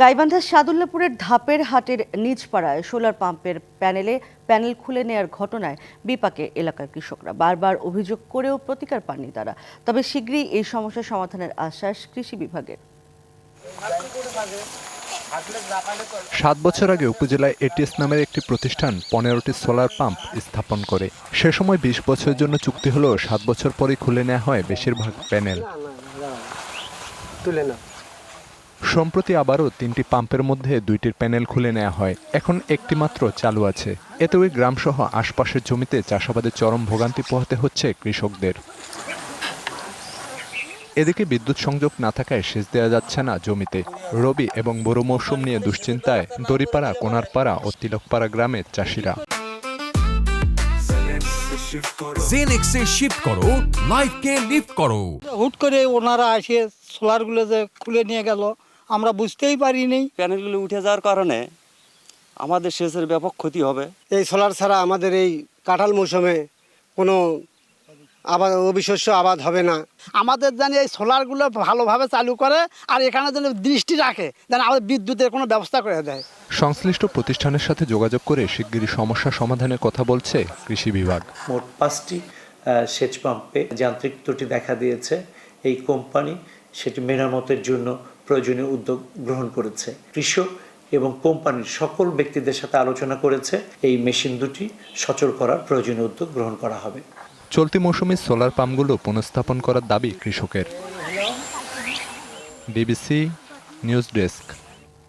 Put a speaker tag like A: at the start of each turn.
A: গাইবান্ধার সাদুল্লাপুরের ধাপের হাটের নিজপাড়ায় সোলার পাম্পের প্যানেলে প্যানেল খুলে নেয়ার ঘটনায় বিপাকে এলাকার কৃষকরা। বারবার অভিযোগ করেও প্রতিকার পাননি তারা। তবে শীঘ্রই এই সমস্যার সমাধানের আশ্বাস কৃষি বিভাগের।
B: সাত বছর আগে উপজেলায় এটিএস নামের একটি প্রতিষ্ঠান পনেরোটি সোলার পাম্প স্থাপন করে। সে সময় বিশ বছরের জন্য চুক্তি হলেও সাত বছর পরে খুলে নেওয়া হয় বেশিরভাগ প্যানেল।
C: তুলে না
B: সম্প্রতি আবারও তিনটি পাম্পের মধ্যে দুইটির প্যানেল খুলে নেওয়া হয়। এখন একটি মাত্র চালু আছে। এতে ওই গ্রামসহ আশপাশের জমিতে চাষাবাদে চরম ভোগান্তি পোহাতে হচ্ছে কৃষকদের। এদিকে বিদ্যুৎ সংযোগ না থাকায় সেচ দেওয়া যাচ্ছে না জমিতে। রবি এবং বড় মৌসুম নিয়ে দুশ্চিন্তায় দড়িপাড়া কোনারপাড়া ও তিলকপাড়া গ্রামের চাষিরা।
D: জেনেক্সে শিফট করো লাইফকে লিফট করো।
E: হুট করে ওনারা এসে সোলারগুলো যে খুলে নিয়ে গেল আমরা বুঝতেই পারিনি।
F: প্যানেলগুলো উঠে যাওয়ার কারণে আমাদের সেচের ব্যাপক ক্ষতি হবে।
C: এই সোলার ছাড়া আমাদের এই কাঁঠাল মৌসুমে কোনো আবাদ অবিশস্য আবাদ হবে না।
E: আমাদের যেন এই সোলারগুলো ভালোভাবে চালু করে আর এখানে যেন দৃষ্টি রাখে যেন আমাদের বিদ্যুতের কোনো ব্যবস্থা করে দেয়।
B: সংশ্লিষ্ট প্রতিষ্ঠানের সাথে যোগাযোগ করে শিগগিরই সমস্যা সমাধানের কথা বলছে কৃষি বিভাগ।
G: মোট পাঁচটি সেচ পাম্পে যান্ত্রিক ত্রুটি দেখা দিয়েছে। এই কোম্পানি সেটি মেরামতের জন্য প্রয়োজনীয় উদ্যোগ গ্রহণ করেছে। কৃষক এবং কোম্পানির সকল ব্যক্তিদের সাথে আলোচনা করেছে। এই মেশিন দুটি সচল করার প্রয়োজনীয় উদ্যোগ গ্রহণ করা হবে।
B: চলতি মৌসুমে সোলার পাম্পগুলো পুনঃস্থাপন করার দাবি কৃষকের। BBC news desk.